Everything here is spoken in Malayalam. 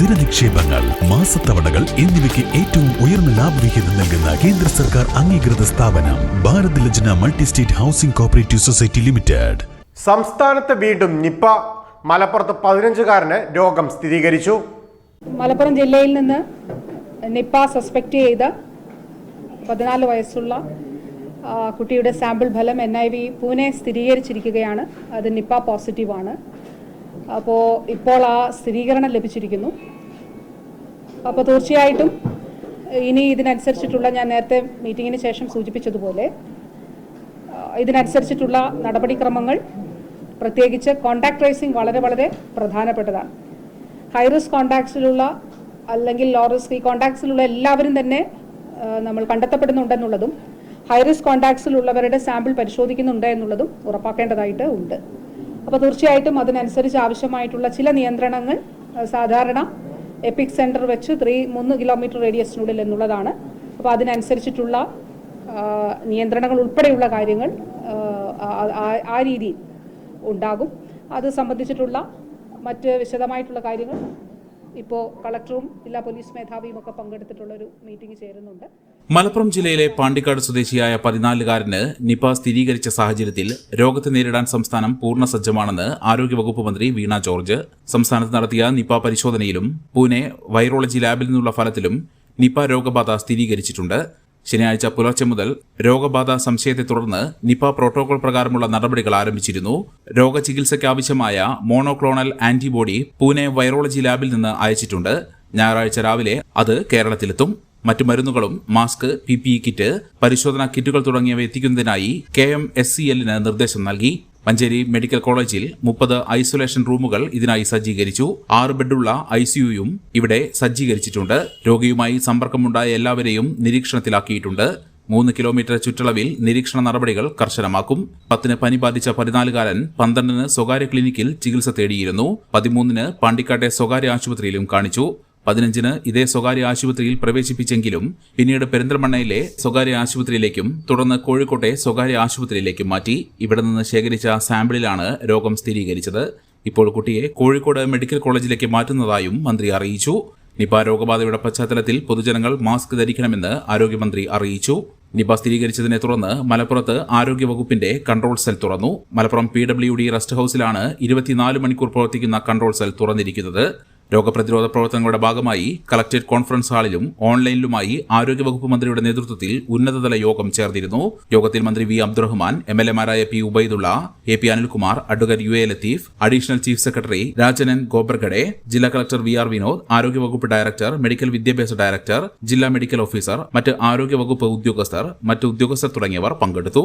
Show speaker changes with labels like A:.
A: സ്ഥിര നിക്ഷേപങ്ങൾ മാസത്തവണകൾ എന്നിവയ്ക്ക് ഏറ്റവും ഉയർന്ന ലാഭവിഹിതം നൽകുന്ന കേന്ദ്ര സർക്കാർ അംഗീകൃത സ്ഥാപനം Bharat Lajna multi state housing cooperative society limited.
B: സംസ്ഥാനത്ത് വീണ്ടും നിപ്പ മലപ്പുറത്ത് പതിനഞ്ചുകാരന് രോഗം സ്ഥിരീകരിച്ചു.
C: മലപ്പുറം ജില്ലയിൽ നിന്ന് നിപ്പ സസ്പെക്ട് ചെയ്ത പതിനാല് വയസ്സുള്ള കുട്ടിയുടെ സാമ്പിൾ ഫലം എൻ ഐ വി പൂനെ സ്ഥിരീകരിച്ചിരിക്കുകയാണ്. അത് നിപ്പ പോസിറ്റീവാണ്. അപ്പോൾ ഇപ്പോൾ ആ സ്ഥിരീകരണം ലഭിച്ചിരിക്കുന്നു. അപ്പോൾ തീർച്ചയായിട്ടും ഇനി ഇതിനനുസരിച്ചിട്ടുള്ള ഞാൻ നേരത്തെ മീറ്റിങ്ങിന് ശേഷം സൂചിപ്പിച്ചതുപോലെ ഇതിനനുസരിച്ചിട്ടുള്ള നടപടിക്രമങ്ങൾ പ്രത്യേകിച്ച് കോണ്ടാക്ട് ട്രേസിംഗ് വളരെ വളരെ പ്രധാനപ്പെട്ടതാണ്. ഹൈ റിസ്ക് കോണ്ടാക്ട്സിലുള്ള അല്ലെങ്കിൽ ലോ റിസ്ക് ഈ കോണ്ടാക്ട്സിലുള്ള എല്ലാവരും തന്നെ നമ്മൾ കണ്ടെത്തപ്പെടുന്നുണ്ടെന്നുള്ളതും ഹൈറിസ്ക് കോണ്ടാക്ട്സിലുള്ളവരുടെ സാമ്പിൾ പരിശോധിക്കുന്നുണ്ട് എന്നുള്ളതും ഉറപ്പാക്കേണ്ടതായിട്ട് ഉണ്ട്. അപ്പോൾ തീർച്ചയായിട്ടും അതിനനുസരിച്ച് ആവശ്യമായിട്ടുള്ള ചില നിയന്ത്രണങ്ങൾ സാധാരണ എപ്പിക് സെന്റർ വെച്ച് ത്രീ മൂന്ന് കിലോമീറ്റർ റേഡിയസിനുള്ളിൽ എന്നുള്ളതാണ്. അപ്പോൾ അതിനനുസരിച്ചിട്ടുള്ള നിയന്ത്രണങ്ങൾ ഉൾപ്പെടെയുള്ള കാര്യങ്ങൾ ആ, രീതിയിൽ ഉണ്ടാകും. അത് സംബന്ധിച്ചിട്ടുള്ള മറ്റ് വിശദമായിട്ടുള്ള കാര്യങ്ങൾ ഇപ്പോൾ കളക്ടറും ജില്ലാ പോലീസ് മേധാവിയും ഒക്കെ പങ്കെടുത്തിട്ടുള്ള ഒരു മീറ്റിംഗ് ചേരുന്നുണ്ട്.
D: മലപ്പുറം ജില്ലയിലെ പാണ്ടിക്കാട് സ്വദേശിയായ പതിനാലുകാരന് നിപ സ്ഥിരീകരിച്ച സാഹചര്യത്തിൽ രോഗത്തെ നേരിടാൻ സംസ്ഥാനം പൂർണ സജ്ജമാണെന്ന് ആരോഗ്യവകുപ്പ് മന്ത്രി വീണ ജോർജ് സംസ്ഥാനത്ത് നടത്തിയ നിപ പരിശോധനയിലും പൂനെ വൈറോളജി ലാബിൽ നിന്നുള്ള ഫലത്തിലും നിപ രോഗബാധ സ്ഥിരീകരിച്ചിട്ടുണ്ട്. ശനിയാഴ്ച പുലർച്ചെ മുതൽ രോഗബാധ സംശയത്തെ തുടർന്ന് നിപ പ്രോട്ടോകോൾ പ്രകാരമുള്ള നടപടികൾ ആരംഭിച്ചിരുന്നു. രോഗചികിത്സയ്ക്ക് ആവശ്യമായ മോണോക്ലോണൽ ആന്റിബോഡി പൂനെ വൈറോളജി ലാബിൽ നിന്ന് അയച്ചിട്ടുണ്ട്. ഞായറാഴ്ച രാവിലെ അത് കേരളത്തിലെത്തും. മറ്റു മരുന്നുകളും mask P P E kit പരിശോധനാ കിറ്റുകൾ തുടങ്ങിയവ എത്തിക്കുന്നതിനായി കെ എം എസ് സി എല്ലിന് നിർദ്ദേശം നൽകി. മഞ്ചേരി മെഡിക്കൽ കോളേജിൽ മുപ്പത് ഐസൊലേഷൻ റൂമുകൾ ഇതിനായി സജ്ജീകരിച്ചു. ആറ് ബെഡുള്ള ഐസിയുയും ഇവിടെ സജ്ജീകരിച്ചിട്ടുണ്ട്. രോഗിയുമായി സമ്പർക്കമുണ്ടായ എല്ലാവരെയും നിരീക്ഷണത്തിലാക്കിയിട്ടുണ്ട്. മൂന്ന് കിലോമീറ്റർ ചുറ്റളവിൽ നിരീക്ഷണ നടപടികൾ കർശനമാക്കും. പത്തിന് പനി ബാധിച്ച പതിനാലുകാരൻ പന്ത്രണ്ടിന് സ്വകാര്യ ക്ലിനിക്കിൽ ചികിത്സ തേടിയിരുന്നു. പതിമൂന്നിന് പാണ്ടിക്കാട്ടെ സ്വകാര്യ ആശുപത്രിയിലും കാണിച്ചു. പതിനഞ്ചിന് ഇതേ സ്വകാര്യ ആശുപത്രിയിൽ പ്രവേശിപ്പിച്ചെങ്കിലും പിന്നീട് പെരിന്തൽമണ്ണയിലെ സ്വകാര്യ ആശുപത്രിയിലേക്കും തുടർന്ന് കോഴിക്കോട്ടെ സ്വകാര്യ ആശുപത്രിയിലേക്കും മാറ്റി ഇവിടെ നിന്ന് ശേഖരിച്ച സാമ്പിളിലാണ് രോഗം സ്ഥിരീകരിച്ചത്. ഇപ്പോൾ കുട്ടിയെ കോഴിക്കോട് മെഡിക്കൽ കോളേജിലേക്ക് മാറ്റുന്നതായും മന്ത്രി അറിയിച്ചു. നിപ രോഗബാധയുടെ പശ്ചാത്തലത്തിൽ പൊതുജനങ്ങൾ മാസ്ക് ധരിക്കണമെന്ന് ആരോഗ്യമന്ത്രി അറിയിച്ചു. നിപ സ്ഥിരീകരിച്ചതിനെ തുടർന്ന് മലപ്പുറത്ത് ആരോഗ്യവകുപ്പിന്റെ കൺട്രോൾ സെൽ തുറന്നു. Malappuram P W D rest ഹൌസിലാണ് ഇരുപത്തിനാല് മണിക്കൂർ പ്രവർത്തിക്കുന്ന കൺട്രോൾ സെൽ തുറന്നിരിക്കുന്നത്. രോഗപ്രതിരോധ പ്രവർത്തനങ്ങളുടെ ഭാഗമായി കളക്ടറേറ്റ് കോൺഫറൻസ് ഹാളിലും ഓൺലൈനിലുമായി ആരോഗ്യവകുപ്പ് മന്ത്രിയുടെ നേതൃത്വത്തിൽ ഉന്നതതല യോഗം ചേർന്നിരുന്നു. യോഗത്തിൽ മന്ത്രി V Abdurahman M L എമാരായ P Ubaidulla A P Anilkumar advocate U A Latheef additional chief secretary Rajan Khobragade ജില്ലാ കളക്ടർ വി ആർ വിനോദ് ആരോഗ്യവകുപ്പ് ഡയറക്ടർ മെഡിക്കൽ വിദ്യാഭ്യാസ ഡയറക്ടർ ജില്ലാ മെഡിക്കൽ ഓഫീസർ മറ്റ് ആരോഗ്യവകുപ്പ് ഉദ്യോഗസ്ഥർ മറ്റ് ഉദ്യോഗസ്ഥർ തുടങ്ങിയവർ പങ്കെടുത്തു.